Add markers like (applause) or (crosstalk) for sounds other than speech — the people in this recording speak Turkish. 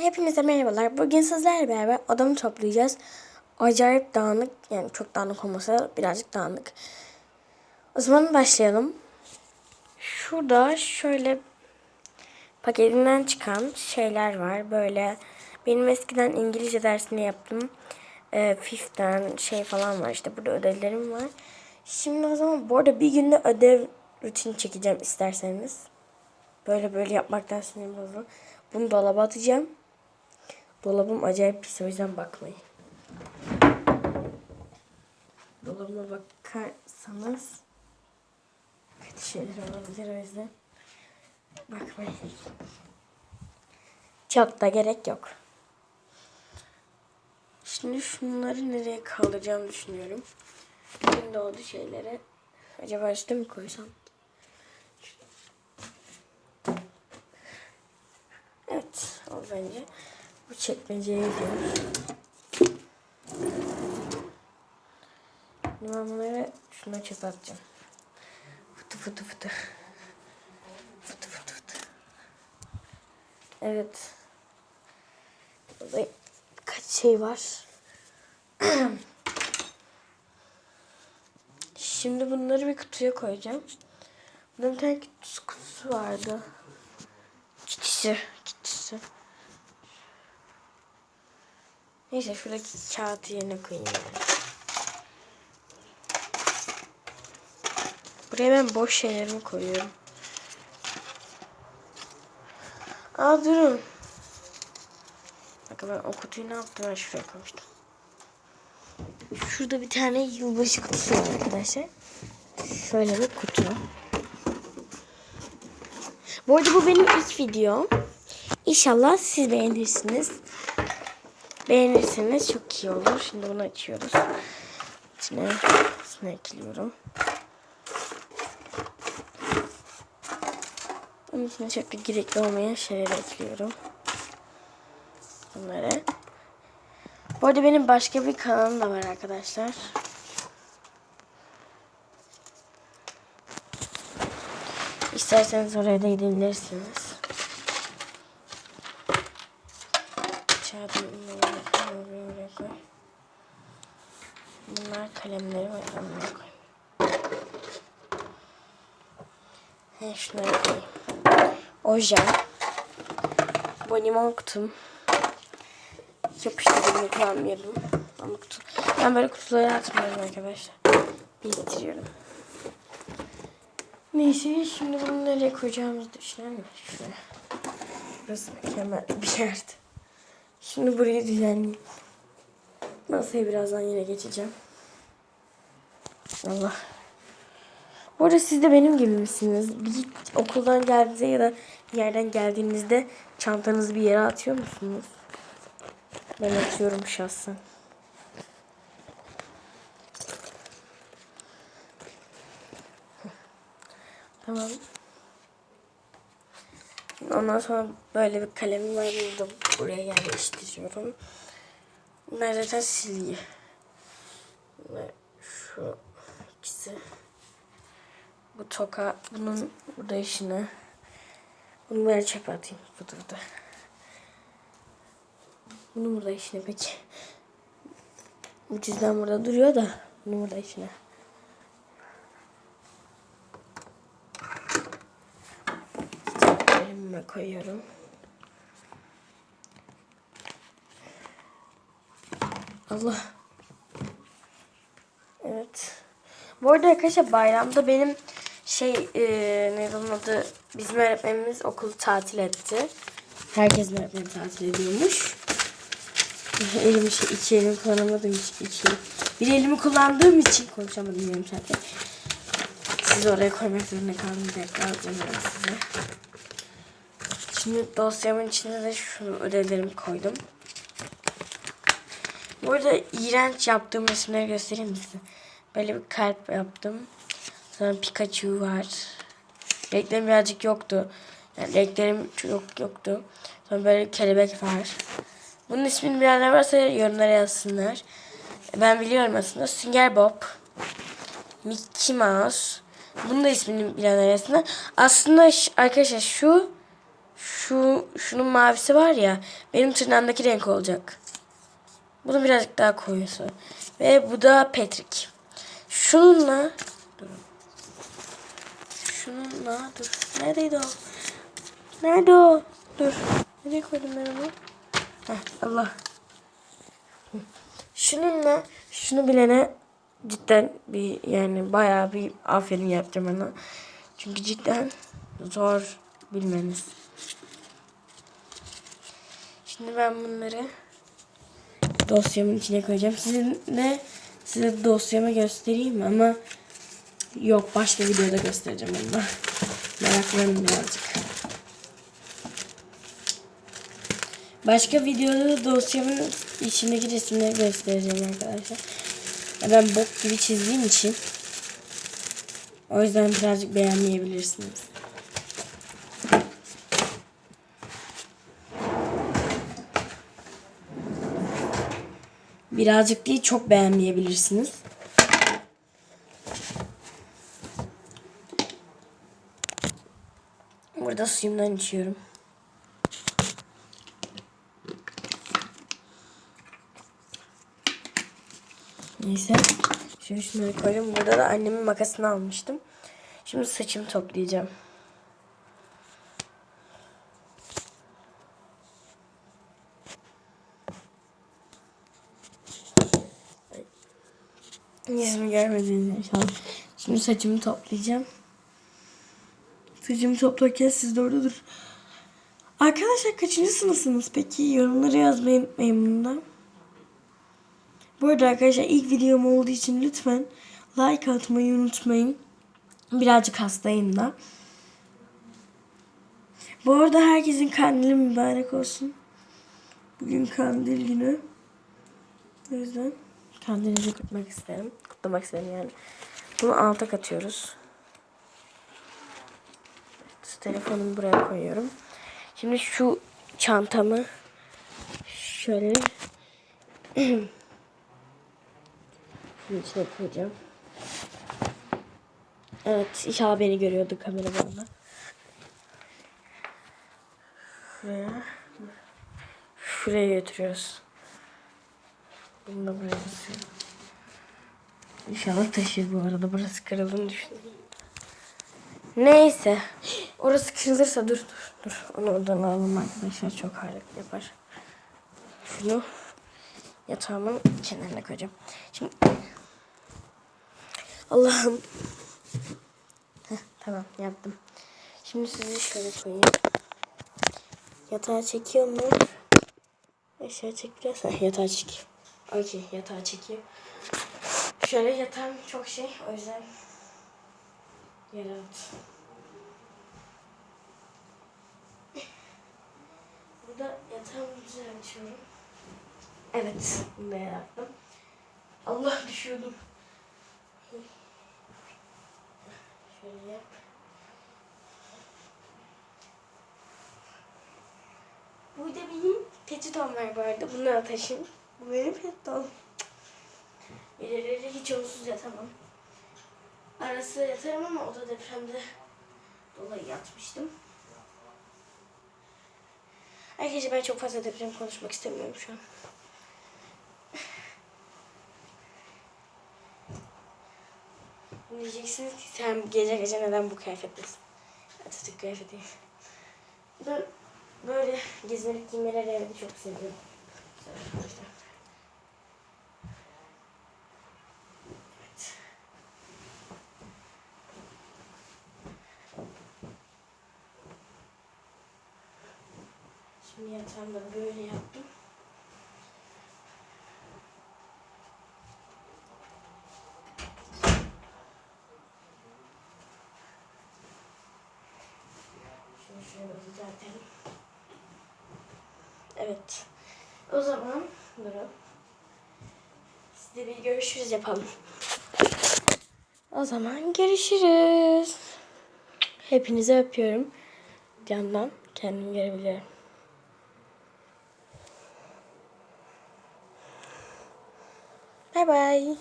Hepinize merhabalar. Bugün sizlerle beraber odamı toplayacağız. Acayip dağınık, yani çok dağınık olmasa birazcık dağınık. O zaman başlayalım. Şurada şöyle paketinden çıkan şeyler var. Böyle benim eskiden İngilizce dersini yaptım. E, Fifth'ten şey falan var işte. Burada ödevlerim var. Şimdi o zaman bu arada bir günde ödev rutini çekeceğim isterseniz. Böyle böyle yapmaktan sinirim bozuldu. Bunu dolaba atacağım. Dolabım acayip pis o yüzden bakmayın. Dolabıma bakarsanız kötü şeyler olabilir o yüzden bakmayın. Çok da gerek yok. Şimdi şunları nereye kaldıracağımı düşünüyorum. Şimdi oldu şeylere. Acaba üstte mi koysam? Evet, o bence. Bu çekmeceye gidiyoruz. Ben bunları şuna çöpe atacağım. Fıtı fıtı fıtı. Fıtı fıtı fıtı. Evet. Burada kaç şey var. (clears throat) Şimdi bunları bir kutuya koyacağım. Burada bir tane kutusu vardı. Kitisi. Neyse şuradaki kağıtı yerine koyayım. Yani. Buraya ben boş şeylerimi koyuyorum. Aa durun. Bakın ben o kutuyu ne yaptım ben şuraya koymuştum. Şurada bir tane yılbaşı kutusu var arkadaşlar. Şöyle bir kutu. Bu arada bu benim ilk videom. İnşallah siz beğenirsiniz. Beğenirseniz çok iyi olur. Şimdi bunu açıyoruz. İçine, içine ekliyorum. Onun içine çok da gerekli olmayan şeyleri ekliyorum. Bunları. Bu arada benim başka bir kanalım da var arkadaşlar. İsterseniz oraya da gidebilirsiniz. Kağıdın oraya. Bunlar kalemleri var. Onları koy. He, şunları koyayım. Ojem. Bu limon kutum. Yapıştırmayı kullanmıyorum. Ama kutu. Ben böyle kutuları atmıyorum arkadaşlar. Biriktiriyorum. Neyse şimdi bunu nereye koyacağımızı düşünelim. Şuraya. Burası mükemmel bir yerdi. Şimdi burayı düzenleyeyim. Masaya birazdan yine geçeceğim. Allah. Bu arada siz de benim gibi misiniz? Bir okuldan geldiğinizde ya da bir yerden geldiğinizde çantanızı bir yere atıyor musunuz? Ben atıyorum şahsen. Tamam. Ondan sonra böyle bir kalemim var. Bunu da buraya yerleştiriyorum. Bunlar zaten silgi. Bunlar şu ikisi. Bu toka. Bunun burada işine. Bunu böyle çöpe atayım. Fıtı fıtı. Bunu burada işine peki. Bu cüzdan burada duruyor da. Bunu burada işine. Koyuyorum. Allah. Evet. Bu arada arkadaşlar bayramda benim şey e, ne adı bizim öğretmenimiz okulu tatil etti. Herkesin öğretmeni tatil ediyormuş. (laughs) Elimi şey, iki elimi kullanamadığım için iki bir elimi kullandığım için konuşamadım yarım saatte. Sizi oraya koymak zorunda kaldım. Bir dakika alacağım size. Şimdi dosyamın içine de şu ödevlerimi koydum. Bu arada iğrenç yaptığım resimleri göstereyim mi size? Böyle bir kalp yaptım. Sonra Pikachu var. Renklerim birazcık yoktu. Yani renklerim çok yoktu. Sonra böyle kelebek var. Bunun ismini bilenler varsa yorumlara yazsınlar. Ben biliyorum aslında. Sünger Bob. Mickey Mouse. Bunun da ismini bilenler yazsınlar. Aslında arkadaşlar şu şu şunun mavisi var ya benim tırnağımdaki renk olacak. Bunun birazcık daha koyusu. Ve bu da Patrick. Şununla durun. Şununla dur. Neredeydi o? Nerede o? Dur. Nereye koydum ben onu? Heh, Allah. Şununla şunu bilene cidden bir yani bayağı bir aferin yapacağım ona. Çünkü cidden zor bilmeniz. Şimdi ben bunları dosyamın içine koyacağım. Sizinle size dosyamı göstereyim ama yok başka videoda göstereceğim onu da. Meraklanın birazcık. Başka videoda dosyamın içindeki resimleri göstereceğim arkadaşlar. Ben bok gibi çizdiğim için o yüzden birazcık beğenmeyebilirsiniz. Birazcık değil çok beğenmeyebilirsiniz. Burada suyumdan içiyorum. Neyse. Şimdi şunları koyayım. Burada da annemin makasını almıştım. Şimdi saçımı toplayacağım. Yüzümü görmediniz inşallah. Şimdi saçımı toplayacağım. Saçımı toplarken siz de orada dur. Arkadaşlar kaçıncı sınıfsınız peki? Yorumlara yazmayı unutmayın bundan. Bu arada arkadaşlar ilk videom olduğu için lütfen like atmayı unutmayın. Birazcık hastayım da. Bu arada herkesin kandili mübarek olsun. Bugün kandil günü. O yüzden kandilinizi kutmak isterim. Kutlamak isterim yani. Bunu alta katıyoruz. Evet, telefonumu buraya koyuyorum. Şimdi şu çantamı şöyle (clears throat) Şunun içine koyacağım. Evet inşallah beni görüyordu kameramanda. Şuraya. Şuraya götürüyoruz. Bunu da buraya basıyorum. İnşallah taşır bu arada. Burası kırıldığını düşünüyorum. Neyse. Orası kırılırsa dur dur dur. Onu oradan alalım arkadaşlar. Çok hareket yapar. Şunu yatağımın kenarına koyacağım. Şimdi Allah'ım. Tamam yaptım. Şimdi sizi şöyle koyayım. Yatağa çekiyor mu? Aşağı çek biraz. Heh, yatağa çek. Okey yatağa çekeyim. Şöyle yatağım çok şey o yüzden yer at. Burada yatağımı güzel açıyorum. Evet, yaptım. Allah düşüyordum. Şöyle yap. Burada benim peçetom var bu. Bunu da. Bu benim peçetom. Geceleri hiç onsuz yatamam. Arası yatarım ama o da depremde dolayı yatmıştım. Arkadaşlar ben çok fazla deprem konuşmak istemiyorum şu an. Diyeceksiniz ki sen gece gece neden bu kıyafettesin? Atatürk kıyafeti. Ben böyle gezmelik giymeleri evde çok seviyorum. Arkadaşlar. Evet. Şimdi yatağımda böyle yaptım. Şunu şöyle düzeltelim. Evet. O zaman durun. Size bir görüşürüz yapalım. O zaman görüşürüz. Hepinizi öpüyorum. Candan kendim görebiliyorum. bye